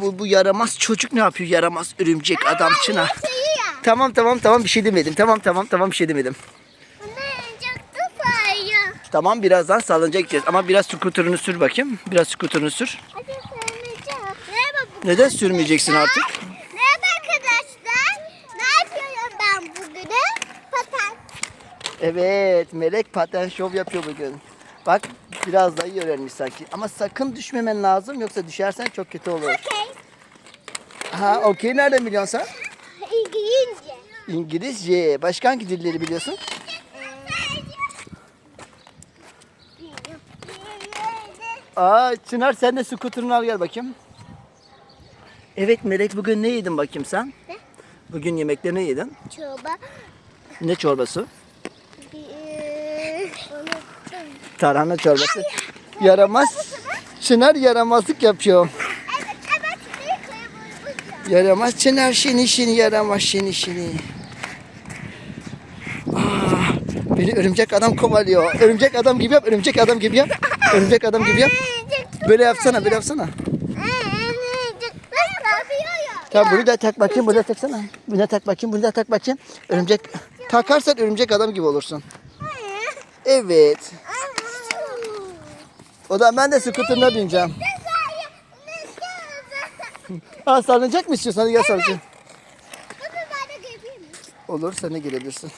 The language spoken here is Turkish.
Bu, bu yaramaz çocuk ne yapıyor? Yaramaz örümcek adam Çınar. Tamam tamam tamam bir şey demedim. Tamam tamam tamam bir şey demedim. Tamam birazdan salınacak gideceğiz. Ama biraz skuterını sür bakayım. Biraz skuterını sür. Neden sürmeyeceksin artık? Merhaba arkadaşlar. Ne yapıyorum ben bugün? Paten. Evet Melek paten şov yapıyor bugün. Bak biraz da iyi öğrenmiş sanki. Ama sakın düşmemen lazım yoksa düşersen çok kötü olur. Okey. Ha okey nereden biliyorsun sen? İngilizce. İngilizce. Başka hangi dilleri biliyorsun? Aa Çınar sen de skuterını al gel bakayım. Evet Melek bugün ne yedin bakayım sen? Ne? Bugün yemekte ne yedin? Çorba. Ne çorbası? Tarhana çorbası. Yaramaz. Çınar yaramazlık yapıyor. Yaramaz Çınar şini şini yaramaz şini şini. Aa, beni örümcek adam kovalıyor. Örümcek adam gibi yap, örümcek adam gibi yap. Örümcek adam gibi yap. Böyle yapsana, böyle yapsana. Tamam bunu da tak bakayım, bunu da taksana. Bunu da tak bakayım, bunu da tak bakayım. Örümcek takarsan örümcek adam gibi olursun. Evet. O zaman ben de skuterına bineceğim. Aa sallanacak mı istiyorsan? Hadi gel sallanacağım. Olur sen de gelebilirsin.